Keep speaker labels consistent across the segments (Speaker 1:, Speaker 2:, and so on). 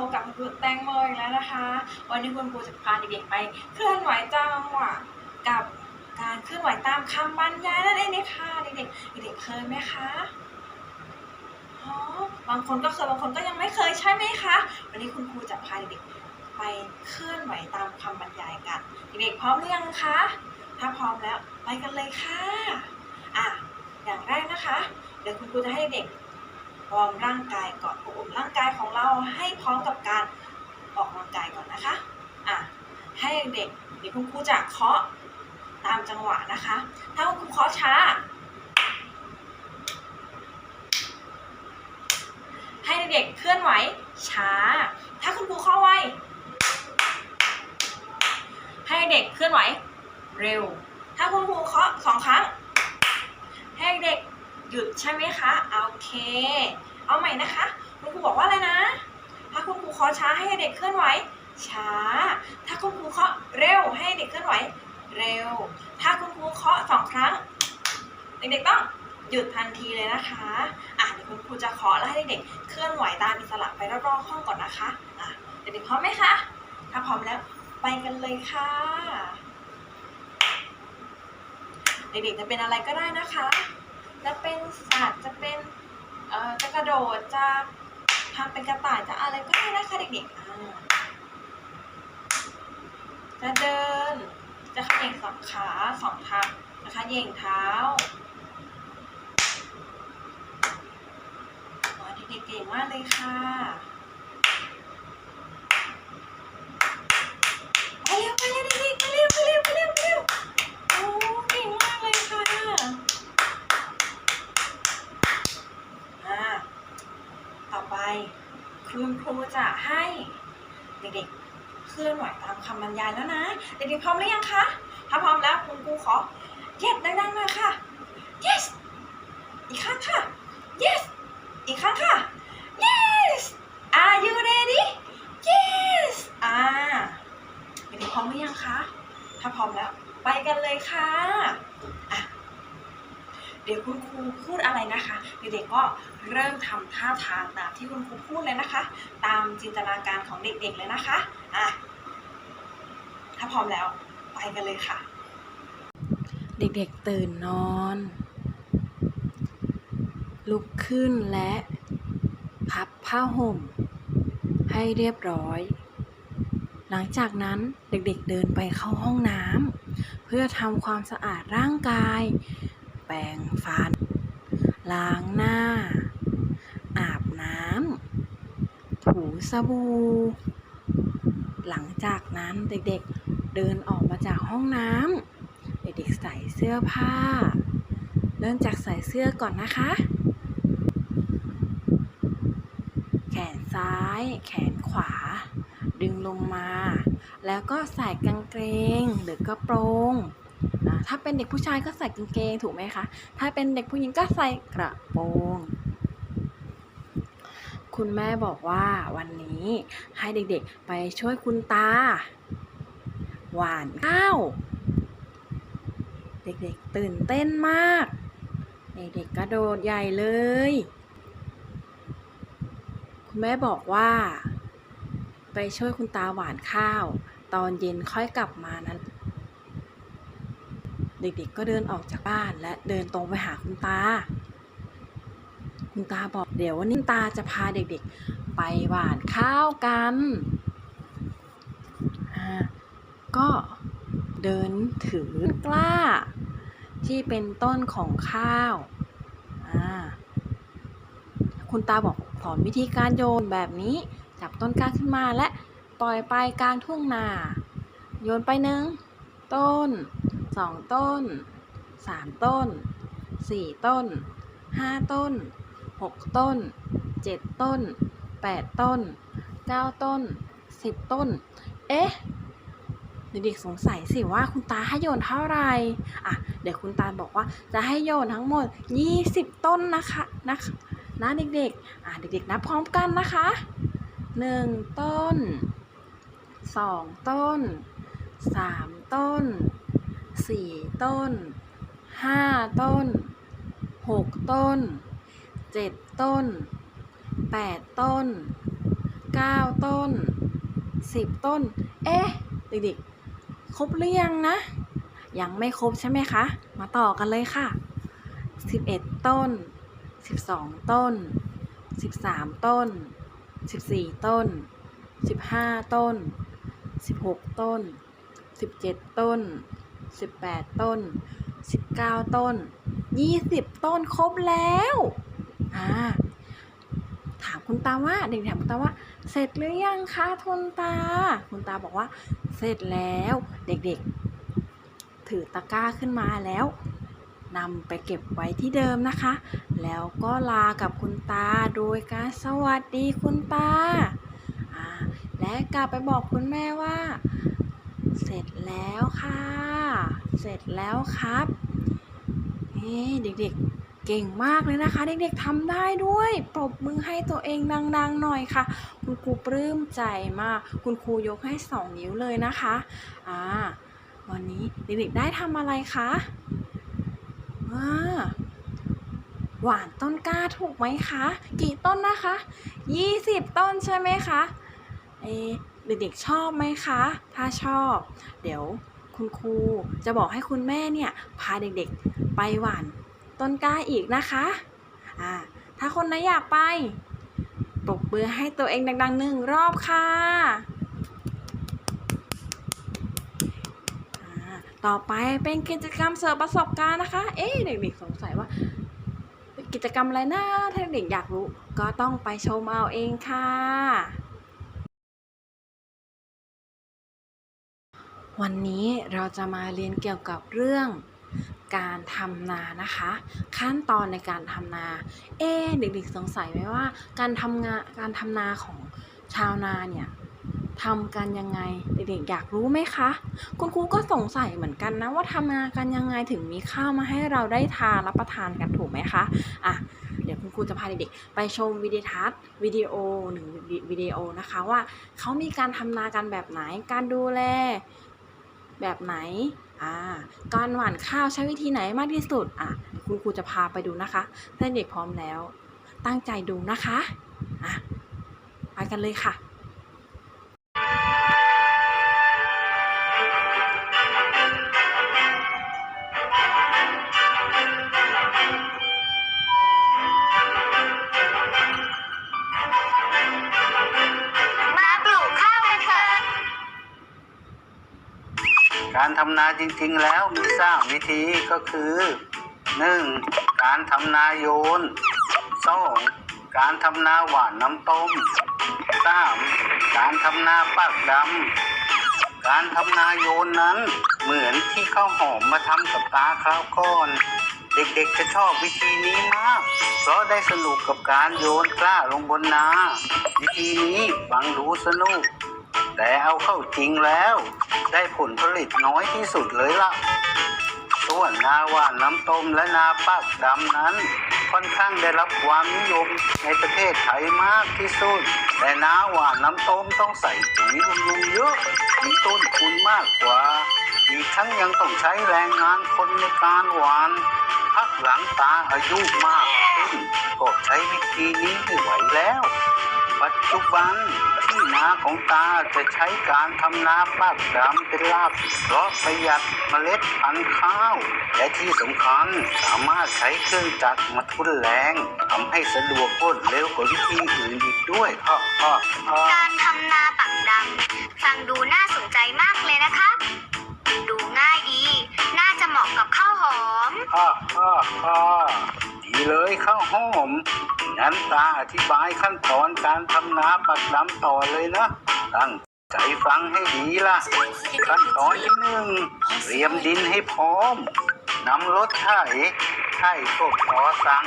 Speaker 1: พบกับคุณครูแตงโมอีกแล้วนะคะ วันนี้คุณครูจะพาเด็กๆไป เคลื่อนไหวจังหวะกับการเคลื่อนไหวตามคำบรรยายนั่นเองนะคะเด็กๆเด็กๆเคยไหมคะอ๋อบางคนก็เคยบางคนก็ยังไม่เคยใช่ไหมคะ วันนี้คุณครูจะพาเด็กๆไปเคลื่อนไหวตามคำบรรยายกันเด็กๆพร้อมหรือยังคะถ้าพร้อมแล้วไปกันเลยค่ะอะอย่างแรกนะคะ เดี๋ยวคุณครูจะให้เด็ก วอร์มร่างกายก่อนอบอุ่นร่างกายของเราให้พร้อมกับการออกกำลังกายก่อนนะคะอะให้เด็กเดี๋ยวคุณครูจะเคาะตามจังหวะนะคะ ถ้าคุณครูเคาะช้า ให้เด็กเคลื่อนไหวช้า ถ้าคุณครูเคาะไวให้เด็กเคลื่อนไหวเร็ว ถ้าคุณครูเคาะสองครั้ง ให้เด็ก หยุดใช่ไหมคะ โอเค เอาใหม่นะคะ คุณครูบอกว่าอะไรนะ ถ้าคุณครูเคาะช้าให้เด็กเคลื่อนไหว ช้า ถ้าคุณครูเคาะเร็วให้เด็กเคลื่อนไหว เร็ว ถ้าคุณครูเคาะสองครั้ง เด็กๆต้องหยุดทันทีเลยนะคะ อะเดี๋ยวคุณครูจะเคาะแล้วให้เด็กๆเคลื่อนไหวตามอิสระไปรอบๆห้องก่อนนะคะ อะเด็กๆพร้อมไหมคะ ถ้าพร้อมแล้วไปกันเลยค่ะ เด็กๆจะเป็นอะไรก็ได้นะคะ จะเป็นสัตว์จะเป็นเอ่อจะกระโดดจะทำเป็นกระต่ายจะอะไรก็ได้นะคะเด็กๆจะเดิน จะขย่งสองขาสองเท้านะคะเหย่งเท้าเด็กๆเก่งมากเลยค่ะ ไปเร็วไปเร็วเด็กๆไปเร็วไปเร็วไปเร็วไปเร็วโอ้เก่งมากเลยค่ะอ่าต่อไปคุณครูจะ ให้เด็กๆเคลื่อนไหวตามคำบรรยายแล้วนะ เด็กๆพร้อมหรือยังคะ ถ้าพร้อมแล้วคุณครูขอ yes ดังๆหน่อยค่ะ yes อีกครั้งค่ะ yes อีกครั้งค่ะ yes are you ready yes อ่าเด็กๆพร้อมหรือยังคะ ถ้าพร้อมแล้ว ไปกันเลยค่ะอะเดี๋ยวคุณครูพูดอะไรนะคะ เด็กๆก็ เริ่มทำท่าทางตามที่คุณครูพูดเลยนะคะ ตามจินตนาการของเด็กๆเลยนะคะอะถ้าพร้อมแล้วไปกันเลยค่ะ เด็กๆตื่นนอน ลุกขึ้นและ พับผ้าห่ม ให้เรียบร้อย หลังจากนั้นเด็กๆเดินไปเข้าห้องน้ำเพื่อทำความสะอาดร่างกาย แปรงฟันล้างหน้า น้ำถูสบู่ หลังจากนั้นเด็กๆเดินออกมาจากห้องน้ำเด็กๆใส่เสื้อผ้า เริ่มจากใส่เสื้อก่อนนะคะ แขนซ้าย แขนขวา ดึงลงมา แล้วก็ใส่กางเกงหรือกระโปรงถ้าเป็นเด็กผู้ชายก็ใส่กางเกงถูกไหมคะ ถ้าเป็นเด็กผู้หญิงก็ใส่กระโปรง คุณแม่บอกว่าวันนี้ให้เด็กๆไปช่วยคุณตา หวานข้าว เด็กๆตื่นเต้นมาก เด็กๆกระโดดใหญ่เลย คุณแม่บอกว่า ไปช่วยคุณตาหวานข้าว ตอนเย็นค่อยกลับมานั้นเด็กๆก็เดินออกจากบ้านและเดินตรงไปหาคุณตา คุณตาบอกเดี๋ยววันนี้ตาจะพาเด็กๆ ไปหวานข้าวกันอ่าก็เดินถือกล้า ที่เป็นต้นของข้าวอ่าคุณตาบอกสอนวิธีการโยนแบบนี้ จับต้นกล้าขึ้นมาและปล่อยไปกลางทุ่งนา โยนไปหนึ่งต้นสองต้นสามต้นสี่ต้นห้าต้น หกต้นเจ็ดต้นแปดต้นเก้าต้นสิบต้น เอ๊ะ เด็กๆสงสัยสิว่าคุณตาให้โยนเท่าไหร่อะ เดี๋ยวคุณตาบอกว่าจะให้โยนทั้งหมด 20 ต้นนะคะนะคะนะเด็กๆ อะเด็กๆนับพร้อมกันนะคะ 1 ต้น 2 ต้น 3 ต้น 4 ต้น 5 ต้น 6 ต้น 7ต้น8ต้น9ต้น10ต้น เอ๊ะเด็กๆครบหรือยังนะ ยังไม่ครบใช่ไหมคะ มาต่อกันเลยค่ะ11ต้น12ต้น13ต้น14ต้น15ต้น16ต้น17ต้น18ต้น19ต้น20ต้นครบแล้ว อ่าถามคุณตาว่าเด็กถามคุณตาว่า เสร็จหรือยังคะคุณตา คุณตาบอกว่า เสร็จแล้วเด็กๆ ถือตะกร้าขึ้นมาแล้วนำไปเก็บไว้ที่เดิมนะคะ แล้วก็ลากับคุณตาโดยการสวัสดีคุณตาอ่าและกลับไปบอกคุณแม่ว่า เสร็จแล้วค่ะ เสร็จแล้วครับเฮ้เด็กๆ เก่งมากเลยนะคะ เด็กๆทำได้ด้วย ปรบมือให้ตัวเองดังๆหน่อยค่ะ คุณครูปลื้มใจมาก คุณครูยกให้สองนิ้วเลยนะคะอ่าวันนี้เด็กๆได้ทำอะไรคะอ่าหวานต้นกล้าถูกไหมคะ กี่ต้นนะคะ 20 ต้นใช่ไหมคะเอเด็กๆชอบไหมคะ ถ้าชอบ เดี๋ยวคุณครูจะบอกให้คุณแม่เนี่ย พาเด็กๆไปหวาน ต้นกล้าอีกนะคะอ่าถ้าคนไหนอยากไปปรบมือให้ตัวเองดังๆหนึ่งรอบค่ะต่อไปเป็นกิจกรรมเสริมประสบการณ์นะคะ เอ๊ะเด็กๆสงสัยว่า กิจกรรมอะไรนะถ้าเด็กอยากรู้ ก็ต้องไปชมเอาเองค่ะ วันนี้เราจะมาเรียนเกี่ยวกับเรื่อง การทำนานะคะ ขั้นตอนในการทำนา เอ๊เด็กๆสงสัยไหมว่า การทำงานการทำนาของชาวนาเนี่ยทำกันยังไงเด็กๆอยากรู้ไหมคะ คุณครูก็สงสัยเหมือนกันนะว่าทำนากันยังไงถึงมีข้าวมาให้เราได้ทานรับประทานกันถูกไหมคะอะเดี๋ยวคุณครูจะพาเด็กๆไปชมวิดีทัศน์วิดีโอหนึ่งวิดีโอนะคะว่าเขามีการทำนากันแบบไหนการดูแลแบบไหน อ่าการหว่านข้าวใช้วิธีไหนมากที่สุดอะคุณครูจะพาไปดูนะคะเส้นเด็กพร้อมแล้ว ตั้งใจดูนะคะอะไปกันเลยค่ะ
Speaker 2: การทำนาจริงๆแล้วมีสามวิธีก็คือ 1. การทำนาโยน 2. การทำนาหวานน้ำต้ม 3. การทำนาปักดำ การทำนาโยนนั้นเหมือนที่ข้าวหอมมาทำกับตาข้าวก้อน เด็กๆจะชอบวิธีนี้มาก เพราะได้สนุกกับการโยนกล้าลงบนนา วิธีนี้ฟังดูสนุก แต่เอาเข้าจริงแล้ว ได้ผลผลิตน้อยที่สุดเลยล่ะ ส่วนนาหวานน้ำต้มและนาปักดำนั้น ค่อนข้างได้รับความนิยมในประเทศไทยมากที่สุด แต่นาหวานน้ำต้มต้องใส่ปุ๋ยบำรุงเยอะ มีต้นทุนมากกว่า อีกทั้งยังต้องใช้แรงงานคนในการหวานพักหลังตาอายุมากขึ้นก็ใช้วิธีนี้ไม่ไหวแล้ว ปัจจุบัน นาของตาจะใช้การทำนาปักดำเป็นลักเพราะประหยัดเมล็ดพันธุ์ข้าว และที่สำคัญสามารถใช้เครื่องจักรมาทุ่นแรงทำให้สะดวกรวดเร็วกว่าวิธีอื่นอีกด้วยฮ่าฮ่าฮ่า
Speaker 3: การทำนาปักดำฟังดูน่าสนใจมากเลยนะคะ ดูง่ายดี น่าจะเหมาะกับข้าวหอม
Speaker 2: ฮ่าฮ่าฮ่าีเลยข้าวหอมงั้นตาอธิบายขั้นตอนการทำนาปักดำต่อเลยนะ ตั้งใจฟังให้ดีล่ะ ขั้นตอนที่หนึ่งเตรียมดินให้พร้อมนำรถไถไถกบต่อสัง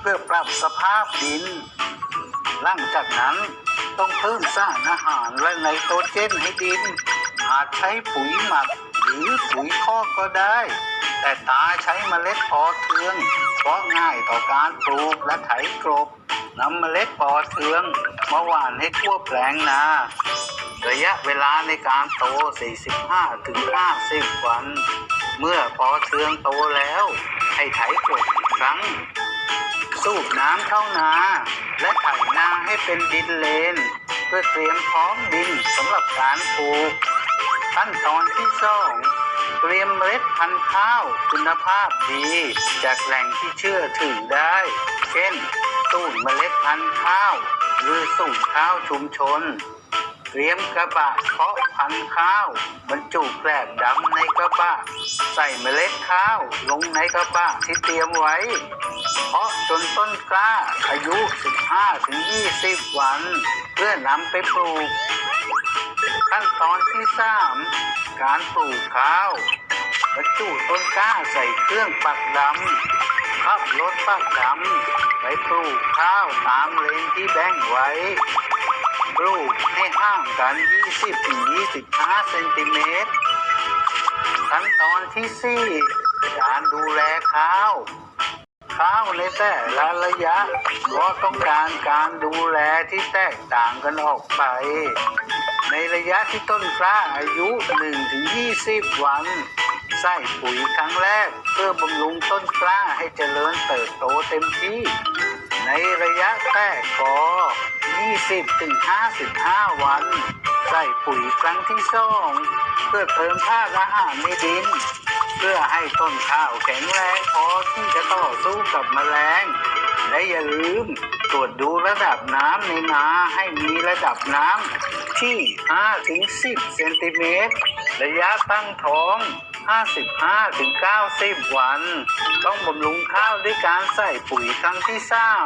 Speaker 2: เพื่อปรับสภาพดิน หลังจากนั้นต้องเพิ่มสารอาหารและไนโตรเจนให้ดิน อาจใช้ปุ๋ยหมัก หรือปุ๋ยคอกก็ได้ แต่ตาใช้เมล็ดปอเทือง เพราะง่ายต่อการปลูกและไถกลบนำเมล็ดปอเทืองมาหว่านให้ทั่วแปลงนาระยะเวลาในการโต 45 ถึง 50 วัน เมื่อปอเทืองโตแล้ว ให้ไถกลบอีกครั้ง สูบน้ำเข้านา และไถนาให้เป็นดินเลน เพื่อเตรียมพร้อมดินสำหรับการปลูก ขั้นตอนที่สองเตรียมเมล็ดพันธุ์ข้าวคุณภาพดี จากแหล่งที่เชื่อถือได้ เช่นศูนเมล็ดพันธุ์ข้าว หรือศูนย์ข้าวชุมชน เตรียมกระบะเพาะพันธุ์ข้าว บรรจุแกลบดำในกระบะ ใส่เมล็ดข้าวลงในกระบะที่เตรียมไว้ เพาะจนต้นกล้าอายุ 15-20 วัน เพื่อนำไปปลูก ขั้นตอนที่สามการปลูกข้าวบรรจุต้นกล้าใส่เครื่องปักดำขับรถปักดำไปปลูกข้าวตามเลนที่แบ่งไว้ ปลูกให้ห่างกัน 20-25 เซนติเมตรขั้นตอนที่สี่การดูแลข้าว ข้าวในแต่ละระยะก็ต้องการการดูแลที่แตกต่างกันออกไป ในระยะที่ต้นกล้าอายุ 1-20 วัน ใส่ปุ๋ยครั้งแรก เพื่อบำรุงต้นกล้าให้เจริญเติบโตเต็มที่ ในระยะแตกกอ20-55 วัน ใส่ปุ๋ยครั้งที่สองเพื่อเพิ่มธาตุอาหารในดิน เพื่อให้ต้นข้าวแข็งแรงพอที่จะต่อสู้กับแมลง และอย่าลืม ตรวจดูระดับน้ำในนาให้มีระดับน้ำที่ 5-10 เซนติเมตร ระยะตั้งท้อง 55-90 วัน ต้องบำรุงข้าวด้วยการใส่ปุ๋ยครั้งที่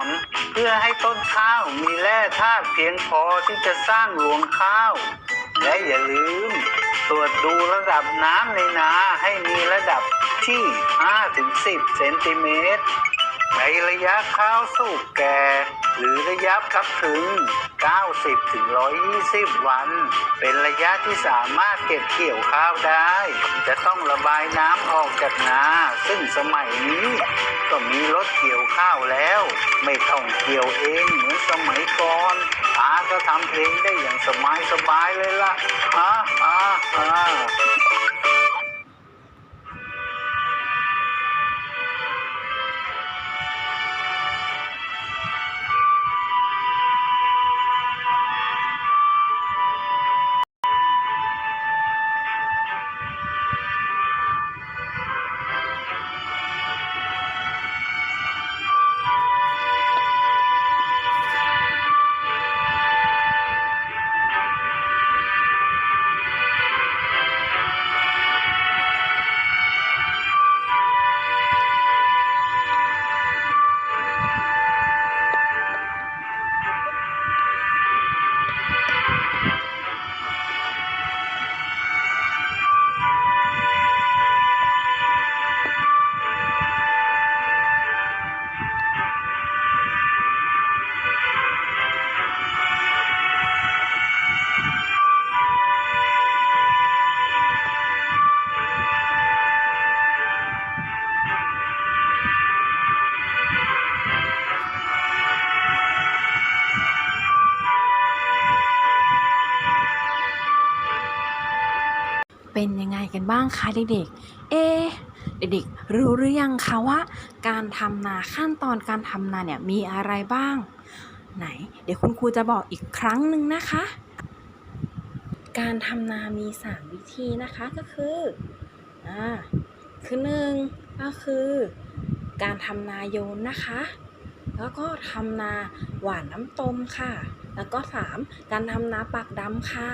Speaker 2: 3 เพื่อให้ต้นข้าวมีแร่ธาตุเพียงพอที่จะสร้างรวงข้าว และอย่าลืม ตรวจดูระดับน้ำในนาให้มีระดับที่ 5-10 เซนติเมตรในระยะข้าวสุกแก่ หรือระยะพักถึง 90ถึง120 วัน เป็นระยะที่สามารถเก็บเกี่ยวข้าวได้ จะต้องระบายน้ำออกจากนาซึ่งสมัยนี้ก็มีรถเกี่ยวข้าวแล้ว ไม่ต้องเกี่ยวเองเหมือนสมัยก่อนตาก็ทำเองได้อย่างสบายสบายเลยล่ะอ่าอ่าอ่า
Speaker 1: บ้างคะเด็กๆ เอเด็กๆรู้หรือยังคะว่าการทำนาขั้นตอนการทำนาเนี่ยมีอะไรบ้าง ไหน เดี๋ยวคุณครูจะบอกอีกครั้งหนึ่งนะคะ การทำนามี 3 วิธีนะคะก็คืออ่าคือหนึ่งก็คือ การทำนาโยนนะคะ แล้วก็ทำนาหว่านน้ำต้มค่ะ แล้วก็ 3 การทำนาปักดำค่ะ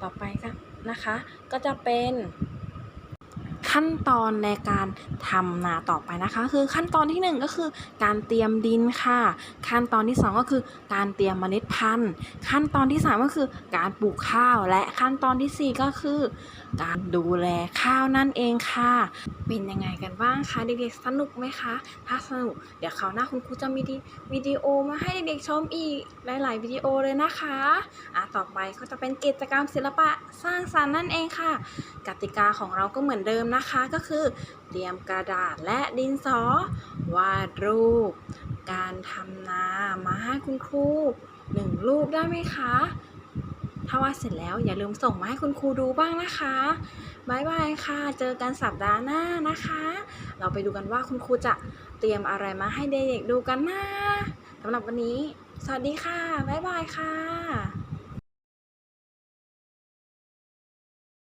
Speaker 1: ต่อไปกัน นะคะ ก็จะเป็น ขั้นตอนในการทำนาต่อไปนะคะ คือขั้นตอนที่หนึ่งก็คือการเตรียมดินค่ะ ขั้นตอนที่สองก็คือการเตรียมเมล็ดพันธุ์ ขั้นตอนที่สามก็คือการปลูกข้าวและขั้นตอนที่สี่ก็คือ การดูแลข้าวนั่นเองค่ะ เป็นยังไงกันบ้างคะเด็กๆสนุกไหมคะ ถ้าสนุกเดี๋ยวคราวหน้าคุณครูจะมีดีวิดีโอมาให้เด็กๆชมอีกหลาย ๆ วิดีโอเลยนะคะอะต่อไปก็จะเป็นกิจกรรมศิลปะสร้างสรรค์นั่นเองค่ะ กติกาของเราก็เหมือนเดิมนะนะคะก็คือ เตรียมกระดาษและดินสอ วาดรูป การทำนามาให้คุณครูหนึ่งรูปได้ไหมคะ ถ้าวาดเสร็จแล้วอย่าลืมส่งมาให้คุณครูดูบ้างนะคะบายบายค่ะ เจอกันสัปดาห์หน้านะคะ เราไปดูกันว่าคุณครูจะเตรียมอะไรมาให้เด็กๆดูกันนะสำหรับวันนี้ สวัสดีค่ะบ๊ายบายค่ะ